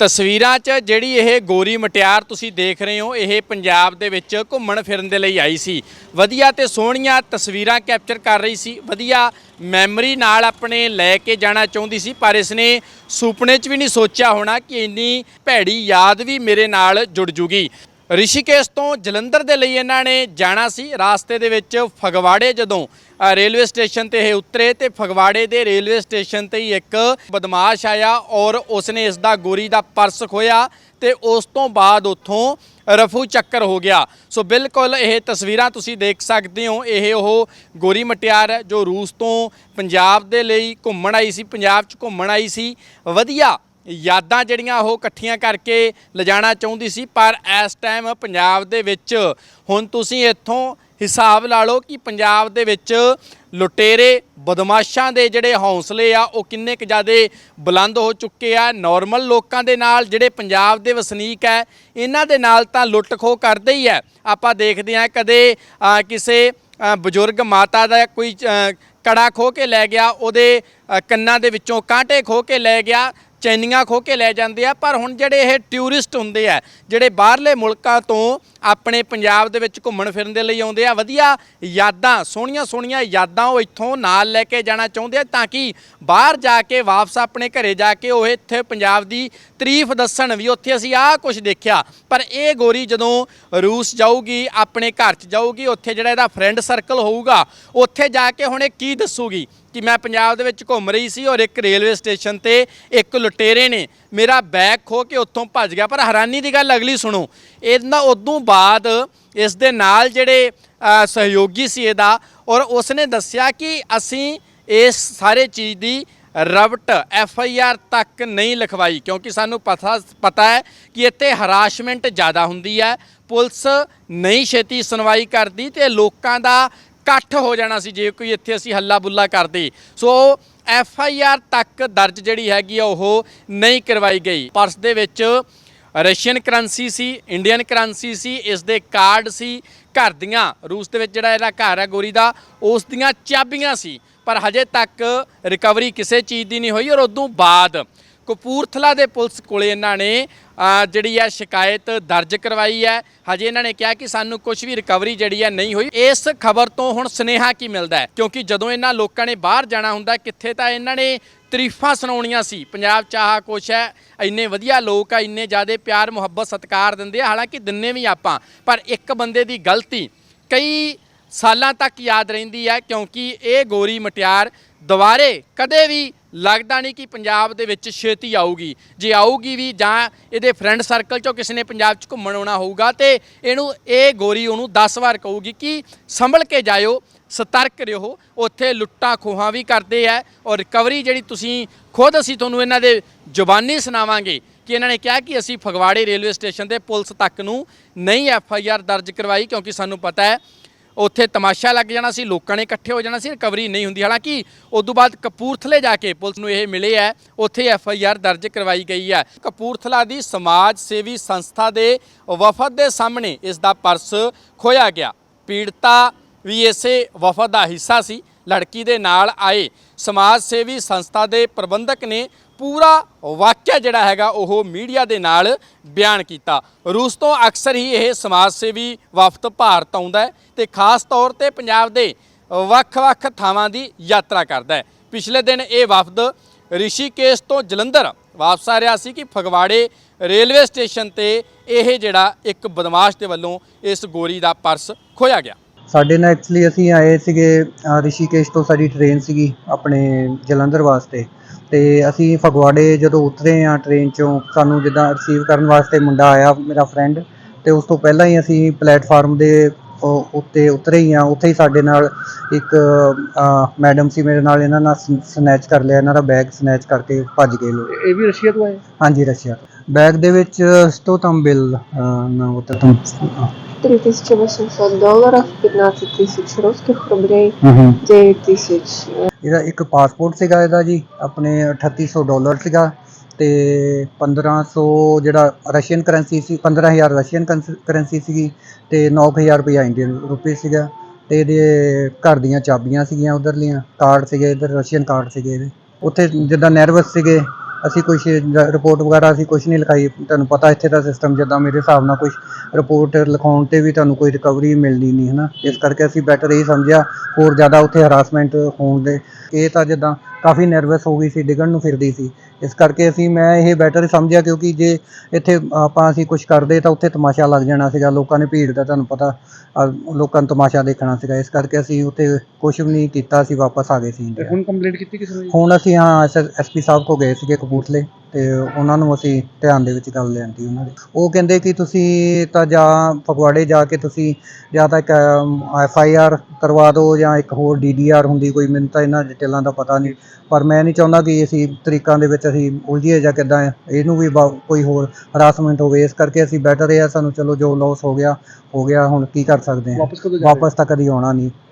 ਤਸਵੀਰਾਂ 'ਚ ਜਿਹੜੀ ਇਹ ਗੋਰੀ ਮਟਿਆਰ ਤੁਸੀਂ ਦੇਖ ਰਹੇ ਹੋ, ਇਹ ਪੰਜਾਬ ਦੇ ਵਿੱਚ ਘੁੰਮਣ ਫਿਰਨ ਦੇ ਲਈ ਆਈ ਸੀ। ਵਧੀਆ ਤੇ ਸੋਹਣੀਆਂ ਤਸਵੀਰਾਂ ਕੈਪਚਰ ਕਰ ਰਹੀ ਸੀ। ਵਧੀਆ ਮੈਮਰੀ ਨਾਲ ਆਪਣੇ ਲੈ ਕੇ ਜਾਣਾ ਚਾਹੁੰਦੀ ਸੀ, ਪਰ ਇਸਨੇ ਸੁਪਨੇ 'ਚ ਵੀ ਨਹੀਂ ਸੋਚਿਆ ਹੋਣਾ ਕਿ ਇੰਨੀ ਭੈੜੀ ਯਾਦ ਵੀ ਮੇਰੇ ਨਾਲ ਜੁੜ ਜੂਗੀ। ਰਿਸ਼ੀਕੇਸ਼ ਤੋਂ ਜਲੰਧਰ ਦੇ ਲਈ ਇਹਨਾਂ ਨੇ ਜਾਣਾ ਸੀ। ਰਾਸਤੇ ਦੇ ਵਿੱਚ ਫਗਵਾੜੇ ਜਦੋਂ ਰੇਲਵੇ ਸਟੇਸ਼ਨ ਤੇ ਇਹ ਉਤਰੇ ਤੇ ਫਗਵਾੜੇ ਦੇ ਰੇਲਵੇ ਸਟੇਸ਼ਨ ਤੇ ਹੀ ਇੱਕ ਬਦਮਾਸ਼ ਆਇਆ ਔਰ ਉਸਨੇ ਇਸ ਦਾ ਗੋਰੀ ਦਾ ਪਰਸ ਖੋਇਆ ਤੇ ਉਸ ਤੋਂ ਬਾਅਦ ਉੱਥੋਂ ਰਫੂ ਚੱਕਰ ਹੋ ਗਿਆ। ਸੋ ਬਿਲਕੁਲ ਇਹ ਤਸਵੀਰਾਂ ਤੁਸੀਂ ਦੇਖ ਸਕਦੇ ਹੋ। ਇਹ ਉਹ ਗੋਰੀ ਮਟਿਆਰ ਹੈ ਜੋ ਰੂਸ ਤੋਂ ਪੰਜਾਬ ਦੇ ਲਈ ਘੁੰਮਣ ਆਈ ਸੀ, ਪੰਜਾਬ 'ਚ ਘੁੰਮਣ ਆਈ ਸੀ। ਵਧੀਆ ਯਾਦਾਂ ਜਿਹੜੀਆਂ ਉਹ ਇਕੱਠੀਆਂ ਕਰਕੇ ਲਿਜਾਣਾ ਚਾਹੁੰਦੀ ਸੀ, ਪਰ ਇਸ ਟਾਈਮ ਪੰਜਾਬ ਦੇ ਵਿੱਚ ਹੁਣ ਤੁਸੀਂ ਇੱਥੋਂ ਹਿਸਾਬ ਲਾ ਲਓ ਕਿ ਪੰਜਾਬ ਦੇ ਵਿੱਚ ਲੁਟੇਰੇ, ਬਦਮਾਸ਼ਾਂ ਦੇ ਜਿਹੜੇ ਹੌਸਲੇ ਆ, ਉਹ ਕਿੰਨੇ ਕੁ ਜ਼ਿਆਦੇ ਬੁਲੰਦ ਹੋ ਚੁੱਕੇ ਆ। ਨਾਰਮਲ ਲੋਕਾਂ ਦੇ ਨਾਲ ਜਿਹੜੇ ਪੰਜਾਬ ਦੇ ਵਸਨੀਕ ਹੈ, ਇਹਨਾਂ ਦੇ ਨਾਲ ਤਾਂ ਲੁੱਟ ਖੋਹ ਕਰਦੇ ਹੀ ਹੈ। ਆਪਾਂ ਦੇਖਦੇ ਆ ਕਦੇ ਕਿਸੇ ਬਜ਼ੁਰਗ ਮਾਤਾ ਦਾ ਕੋਈ ਕੜਾ ਖੋ ਕੇ ਲੈ ਗਿਆ, ਉਹਦੇ ਕੰਨਾਂ ਦੇ ਵਿੱਚੋਂ ਕਾਂਟੇ ਖੋ ਕੇ ਲੈ ਗਿਆ ਚੈਨੀਆਂ ਖੋ ਕੇ ਲੈ ਜਾਂਦੇ ਆ, ਪਰ ਹੁਣ ਜਿਹੜੇ ਇਹ ਟੂਰਿਸਟ ਹੁੰਦੇ ਆ, ਜਿਹੜੇ ਬਾਹਰਲੇ ਮੁਲਕਾਂ ਤੋਂ ਆਪਣੇ ਪੰਜਾਬ ਦੇ ਵਿੱਚ ਘੁੰਮਣ ਫਿਰਨ ਦੇ ਲਈ ਆਉਂਦੇ ਆ, ਵਧੀਆ ਯਾਦਾਂ, ਸੋਹਣੀਆਂ ਸੋਹਣੀਆਂ ਯਾਦਾਂ ਉਹ ਇੱਥੋਂ ਨਾਲ ਲੈ ਕੇ ਜਾਣਾ ਚਾਹੁੰਦੇ ਆ, ਤਾਂ ਕਿ ਬਾਹਰ ਜਾ ਕੇ ਵਾਪਸ ਆਪਣੇ ਘਰੇ ਜਾ ਕੇ ਉਹ ਇੱਥੇ ਪੰਜਾਬ ਦੀ ਤਾਰੀਫ ਦੱਸਣ ਵੀ ਉੱਥੇ ਅਸੀਂ ਆਹ ਕੁਝ ਦੇਖਿਆ। ਪਰ ਇਹ ਗੋਰੀ ਜਦੋਂ ਰੂਸ ਜਾਊਗੀ, ਆਪਣੇ ਘਰ 'ਚ ਜਾਊਗੀ, ਉੱਥੇ ਜਿਹੜਾ ਇਹਦਾ ਫਰੈਂਡ ਸਰਕਲ ਹੋਊਗਾ, ਉੱਥੇ ਜਾ ਕੇ ਹੁਣ ਇਹ ਕੀ ਦੱਸੂਗੀ? ਕਿ ਮੈਂ ਪੰਜਾਬ ਦੇ ਵਿੱਚ ਘੁੰਮ ਰਹੀ ਸੀ ਔਰ ਇੱਕ ਰੇਲਵੇ ਸਟੇਸ਼ਨ ਤੇ ਇੱਕ ਲੁਟੇਰੇ ਨੇ ਮੇਰਾ ਬੈਗ ਖੋ ਕੇ ਉੱਥੋਂ ਭੱਜ ਗਿਆ। ਪਰ ਹੈਰਾਨੀ ਦੀ ਗੱਲ ਅਗਲੀ ਸੁਣੋ ਇਹਨਾਂ ਉਦੋਂ ਬਾਅਦ ਇਸ ਦੇ ਨਾਲ ਜਿਹੜੇ ਸਹਿਯੋਗੀ ਸੀ ਇਹਦਾ ਔਰ ਉਸਨੇ ਦੱਸਿਆ ਕਿ ਅਸੀਂ ਇਸ ਸਾਰੇ ਚੀਜ਼ ਦੀ ਰਬਟ ਐਫ ਆਈ ਆਰ ਤੱਕ ਨਹੀਂ ਲਿਖਵਾਈ ਕਿਉਂਕਿ ਸਾਨੂੰ ਪਤਾ ਪਤਾ ਹੈ ਕਿ ਇੱਥੇ ਹਰਾਸ਼ਮੈਂਟ ਜ਼ਿਆਦਾ ਹੁੰਦੀ ਹੈ, ਪੁਲਿਸ ਨਹੀਂ ਛੇਤੀ ਸੁਣਵਾਈ ਕਰਦੀ ਤੇ ਲੋਕਾਂ ਦਾ ਇਕੱਠ ਹੋ ਜਾਣਾ ਸੀ ਜੇ ਕੋਈ ਇੱਥੇ ਅਸੀਂ ਹੱਲਾ ਬੁੱਲਾ ਕਰਦੇ। ਸੋ ਐਫ ਆਈ ਆਰ ਤੱਕ ਦਰਜ ਜਿਹੜੀ ਹੈਗੀ ਆ, ਉਹ ਨਹੀਂ ਕਰਵਾਈ ਗਈ। ਪਰਸ ਦੇ ਵਿੱਚ ਰਸ਼ੀਅਨ ਕਰੰਸੀ ਸੀ, ਇੰਡੀਅਨ ਕਰੰਸੀ ਸੀ, ਇਸ ਦੇ ਕਾਰਡ ਸੀ, ਘਰ ਦੀਆਂ। ਰੂਸ ਦੇ ਵਿੱਚ ਜਿਹੜਾ ਇਹਦਾ ਘਰ ਹੈ ਗੋਰੀ ਦਾ, ਉਸ ਦੀਆਂ ਚਾਬੀਆਂ ਸੀ। ਪਰ ਹਜੇ ਤੱਕ ਰਿਕਵਰੀ ਕਿਸੇ ਚੀਜ਼ ਦੀ ਨਹੀਂ ਹੋਈ ਔਰ ਉਦੋਂ ਬਾਅਦ ਕਪੂਰਥਲਾ ਦੇ ਪੁਲਿਸ ਕੋਲੇ ਇਹਨਾਂ ਨੇ ਜਿਹੜੀ ਹੈ ਸ਼ਿਕਾਇਤ ਦਰਜ ਕਰਵਾਈ ਹੈ। ਹਜੇ ਇਹਨਾਂ ਨੇ ਕਿਹਾ ਕਿ ਸਾਨੂੰ ਕੁਝ ਵੀ ਰਿਕਵਰੀ ਜਿਹੜੀ ਹੈ ਨਹੀਂ ਹੋਈ। ਇਸ ਖਬਰ ਤੋਂ ਹੁਣ ਸਨੇਹਾ ਕੀ ਮਿਲਦਾ ਹੈ? ਕਿਉਂਕਿ ਜਦੋਂ ਇਹਨਾਂ ਲੋਕਾਂ ਨੇ ਬਾਹਰ ਜਾਣਾ ਹੁੰਦਾ, ਕਿੱਥੇ ਤਾਂ ਇਹਨਾਂ ਨੇ ਤਰੀਫਾਂ ਸੁਣਾਉਣੀਆਂ ਸੀ। ਪੰਜਾਬ ਚ ਆਹ ਕੁਛ ਹੈ, ਇੰਨੇ ਵਧੀਆ ਲੋਕ ਆ, ਇੰਨੇ ਜ਼ਿਆਦਾ ਪਿਆਰ, ਮੁਹੱਬਤ, ਸਤਿਕਾਰ ਦਿੰਦੇ ਆ। ਹਾਲਾਂਕਿ ਦਿੰਨੇ ਵੀ ਆਪਾਂ, ਪਰ ਇੱਕ ਬੰਦੇ ਦੀ ਗਲਤੀ ਕਈ ਸਾਲਾਂ ਤੱਕ ਯਾਦ ਰਹਿੰਦੀ ਹੈ, ਕਿਉਂਕਿ ਇਹ ਗੋਰੀ ਮਟਿਆਰ ਦੁਬਾਰੇ ਕਦੇ ਵੀ ਲੱਗਦਾ ਨਹੀਂ ਕਿ ਪੰਜਾਬ ਦੇ ਵਿੱਚ ਛੇਤੀ ਆਊਗੀ। ਜੇ ਆਊਗੀ ਵੀ ਜਾਂ ਇਹਦੇ ਫਰੈਂਡ ਸਰਕਲ ਚੋਂ ਕਿਸੇ ਨੇ ਪੰਜਾਬ 'ਚ ਘੁੰਮਣ ਆਉਣਾ ਹੋਊਗਾ ਤੇ ਇਹਨੂੰ ਇਹ ਗੋਰੀ ਉਹਨੂੰ 10 ਵਾਰ ਕਹੂਗੀ ਕਿ ਸੰਭਲ ਕੇ ਜਾਇਓ, ਸਤਰਕ ਰਹੋ, ਉੱਥੇ ਲੁੱਟਾਂ ਖੋਹਾਂ ਵੀ ਕਰਦੇ ਆ ਔਰ ਰਿਕਵਰੀ ਜਿਹੜੀ ਤੁਸੀਂ ਖੁਦ ਅਸੀਂ ਤੁਹਾਨੂੰ ਇਹਨਾਂ ਦੇ ਜ਼ੁਬਾਨੀ ਸੁਣਾਵਾਂਗੇ ਕਿ ਇਹਨਾਂ ਨੇ ਕਿਹਾ ਕਿ ਅਸੀਂ ਫਗਵਾੜੇ ਰੇਲਵੇ ਸਟੇਸ਼ਨ ਤੇ ਪੁਲਿਸ ਤੱਕ ਨੂੰ ਨਹੀਂ ਐਫ ਆਈ ਆਰ ਦਰਜ ਕਰਵਾਈ ਕਿਉਂਕਿ ਸਾਨੂੰ ਪਤਾ ਹੈ ਉੱਥੇ ਤਮਾਸ਼ਾ ਲੱਗ ਜਾਣਾ ਸੀ, ਲੋਕਾਂ ਨੇ ਇਕੱਠੇ ਹੋ ਜਾਣਾ ਸੀ, ਰਿਕਵਰੀ ਨਹੀਂ ਹੁੰਦੀ। ਹਾਲਾਂਕਿ ਉਸ ਤੋਂ ਬਾਅਦ ਕਪੂਰਥਲੇ ਜਾ ਕੇ ਪੁਲਿਸ ਨੂੰ ਇਹ ਮਿਲੇ ਹੈ, ਉੱਥੇ ਐਫ ਆਈ ਆਰ ਦਰਜ ਕਰਵਾਈ ਗਈ ਹੈ। ਕਪੂਰਥਲਾ ਦੀ ਸਮਾਜ ਸੇਵੀ ਸੰਸਥਾ ਦੇ ਵਫਦ ਦੇ ਸਾਹਮਣੇ ਇਸ ਦਾ ਪਰਸ ਖੋਇਆ ਗਿਆ। ਪੀੜਤਾ ਵੀ ਇਸੇ ਵਫਦ ਦਾ ਹਿੱਸਾ ਸੀ। ਲੜਕੀ ਦੇ ਨਾਲ ਆਏ ਸਮਾਜ ਸੇਵੀ ਸੰਸਥਾ ਦੇ ਪ੍ਰਬੰਧਕ ਨੇ ਪੂਰਾ ਵਾਕਿਆ ਜਿਹੜਾ ਹੈਗਾ ਉਹ ਮੀਡੀਆ ਦੇ ਨਾਲ ਬਿਆਨ ਕੀਤਾ। ਰੂਸ ਤੋਂ ਅਕਸਰ ਹੀ ਇਹ ਸਮਾਜ ਸੇਵੀ ਵਫਦ ਭਾਰਤ ਆਉਂਦਾ ਹੈ ਤੇ ਖਾਸ ਤੌਰ ਤੇ ਪੰਜਾਬ ਦੇ ਵੱਖ-ਵੱਖ ਥਾਵਾਂ ਦੀ ਯਾਤਰਾ ਕਰਦਾ ਹੈ। ਪਿਛਲੇ ਦਿਨ ਇਹ ਵਫਦ ਰਿਸ਼ੀਕੇਸ਼ ਤੋਂ ਜਲੰਧਰ ਵਾਪਸ ਆ ਰਿਹਾ ਸੀ ਕਿ ਫਗਵਾੜੇ ਰੇਲਵੇ ਸਟੇਸ਼ਨ ਤੇ ਇਹ ਜਿਹੜਾ ਇੱਕ ਬਦਮਾਸ਼ ਦੇ ਵੱਲੋਂ ਇਸ ਗੋਰੀ ਦਾ ਪਰਸ ਖੋਇਆ ਗਿਆ। ਸਾਡੇ ਨਾਲ ਐਕਚੁਅਲੀ ਅਸੀਂ ਆਏ ਸੀਗੇ ਰਿਸ਼ੀਕੇਸ਼ ਤੋਂ ਸਾਡੀ ਟ੍ਰੇਨ ਸੀਗੀ ਆਪਣੇ ਜਲੰਧਰ ਵਾਸਤੇ। ਤੇ ਅਸੀਂ ਫਗਵਾੜੇ ਜਦੋਂ ਉਤਰੇ ਆ ਟ੍ਰੇਨ ਚੋਂ ਸਾਨੂੰ ਜਿੱਦਾਂ ਰਿਸੀਵ ਕਰਨ ਵਾਸਤੇ ਮੁੰਡਾ ਆਇਆ ਮੇਰਾ ਫਰੈਂਡ ਤੇ ਉਸ ਤੋਂ ਪਹਿਲਾਂ ਹੀ ਅਸੀਂ ਪਲੇਟਫਾਰਮ ਦੇ ਉੱਤੇ ਉਤਰੇ ਹੀ ਆ ਉੱਥੇ ਹੀ ਸਾਡੇ ਨਾਲ ਇੱਕ ਮੈਡਮ ਸੀ ਮੇਰੇ ਨਾਲ ਇਹਨਾਂ ਨਾਲ ਸਨੈਚ ਕਰ ਲਿਆ। ਇਹਨਾਂ ਦਾ ਬੈਗ ਸਨੈਚ ਕਰਕੇ ਭੱਜ ਗਏ ਲੋਕ। ਇਹ ਵੀ ਰਸ਼ੀਆ ਤੋਂ ਆਏ? ਹਾਂਜੀ ਰਸ਼ੀਆ ਬੈਗ ਦੇ ਵਿੱਚ ਸਟੋ ਤਮ ਬਿੱਲ ਨਾ ਉਹ ਤਾਂ ਤੁਮ 3800 долларов, 15 тысяч русских рублей, ਹੂੰ ਹੂੰ 9 тысяч ਇਹਦਾ ਇੱਕ ਪਾਸਪੋਰਟ ਸੀਗਾ ਇਹਦਾ ਜੀ ਆਪਣੇ 3800 ਡਾਲਰ ਸੀਗਾ ਤੇ 1500 ਜਿਹੜਾ ਰਸ਼ੀਅਨ ਕਰੰਸੀ ਸੀ 15000 ਰਸ਼ੀਅਨ ਕਰੰਸੀ ਸੀਗੀ ਤੇ 9000 ਰੁਪਇਆ ਇੰਡੀਅਨ ਰੁਪਏ ਸੀਗਾ ਤੇ ਇਹਦੇ ਘਰ ਦੀਆਂ ਚਾਬੀਆਂ ਸੀਗੀਆਂ ਉਧਰਲੀਆਂ ਕਾਰਡ ਸੀਗੇ ਇਧਰ ਰਸ਼ੀਅਨ ਕਾਰਡ ਸੀਗੇ ਇਹਦੇ ਉੱਥੇ ਜਿੱਦਾਂ ਨਰਵਸ ਸੀਗੇ ਅਸੀਂ ਕੁਝ ਰਿਪੋਰਟ ਵਗੈਰਾ ਅਸੀਂ ਕੁਝ ਨਹੀਂ ਲਿਖਾਈ। ਤੁਹਾਨੂੰ ਪਤਾ ਇੱਥੇ ਦਾ ਸਿਸਟਮ ਜਿੱਦਾਂ ਮੇਰੇ ਹਿਸਾਬ ਨਾਲ ਕੁਝ ਰਿਪੋਰਟ ਲਿਖਾਉਣ ਤੇ ਵੀ ਤੁਹਾਨੂੰ ਕੋਈ ਰਿਕਵਰੀ ਮਿਲਦੀ ਨਹੀਂ, ਹਨਾ? ਇਸ ਕਰਕੇ ਅਸੀਂ ਬੈਟਰ ਇਹ ਸਮਝਿਆ, ਹੋਰ ਜ਼ਿਆਦਾ ਉੱਥੇ ਹਰਾਸਮੈਂਟ ਹੋਣ ਦੇ। ਇਹ ਤਾਂ ਜਿੱਦਾਂ ਕਾਫੀ ਨਰਵਸ ਹੋ ਗਈ ਸੀ, ਡਿੱਗਣ ਨੂੰ ਫਿਰਦੀ ਸੀ। ਇਸ ਕਰਕੇ ਅਸੀਂ ਮੈਂ ਇਹ ਬੈਟਰ ਸਮਝਿਆ ਕਿਉਂਕਿ ਜੇ ਇੱਥੇ ਆਪਾਂ ਅਸੀਂ ਕੁਝ ਕਰਦੇ ਤਾਂ ਉੱਥੇ ਤਮਾਸ਼ਾ ਲੱਗ ਜਾਣਾ ਸੀਗਾ ਲੋਕਾਂ ਨੇ ਭੀੜ ਦਾ ਤੁਹਾਨੂੰ ਪਤਾ ਲੋਕਾਂ ਨੂੰ ਤਮਾਸ਼ਾ ਦੇਖਣਾ ਸੀਗਾ ਇਸ ਕਰਕੇ ਅਸੀਂ ਉੱਥੇ ਕੁਝ ਵੀ ਨਹੀਂ ਕੀਤਾ ਅਸੀਂ ਵਾਪਸ ਆ ਗਏ ਸੀ ਇੰਡੀਆ ਹੁਣ ਕੰਪਲੇਂਟ ਕੀਤੀ ਕਿਸੇ ਨੇ ਹੁਣ ਅਸੀਂ ਹਾਂ ਐਸਪੀ ਸਾਹਿਬ ਕੋ ਗਏ ਸੀਗੇ ਕਪੂਰਥਲੇ। ਤੇ ਉਹਨਾਂ ਨੂੰ ਅਸੀਂ ਧਿਆਨ ਦੇ ਵਿੱਚ ਗੱਲ ਲਿਆਂਦੀ ਉਹਨਾਂ ਦੀ। ਉਹ ਕਹਿੰਦੇ ਕਿ ਤੁਸੀਂ ਤਾਂ ਜਾਂ ਫਗਵਾੜੇ ਜਾ ਕੇ ਤੁਸੀਂ ਜਾਂ ਤਾਂ ਇੱਕ ਐਫ ਆਈ ਆਰ ਕਰਵਾ ਦਿਓ ਜਾਂ ਇੱਕ ਹੋਰ ਡੀ ਡੀ ਆਰ ਹੁੰਦੀ ਕੋਈ ਮੈਨੂੰ ਤਾਂ ਇਹਨਾਂ ਡਿਟੇਲਾਂ ਦਾ ਪਤਾ ਨਹੀਂ। ਪਰ ਮੈਂ ਨਹੀਂ ਚਾਹੁੰਦਾ ਕਿ ਅਸੀਂ ਤਰੀਕਾਂ ਦੇ ਵਿੱਚ ਅਸੀਂ ਉਲਝੀਏ ਜਾਂ ਕਿੱਦਾਂ ਇਹਨੂੰ ਵੀ ਕੋਈ ਹੋਰ ਹਰਾਸਮੈਂਟ ਹੋਵੇ। ਇਸ ਕਰਕੇ ਅਸੀਂ ਬੈਟਰ ਆ ਸਾਨੂੰ ਚਲੋ ਜੋ ਲਾਸ ਹੋ ਗਿਆ ਹੋ ਗਿਆ ਹੁਣ ਕੀ ਕਰ ਸਕਦੇ ਹਾਂ। ਵਾਪਸ ਤਾਂ ਕਦੀ ਆਉਣਾ ਨਹੀਂ।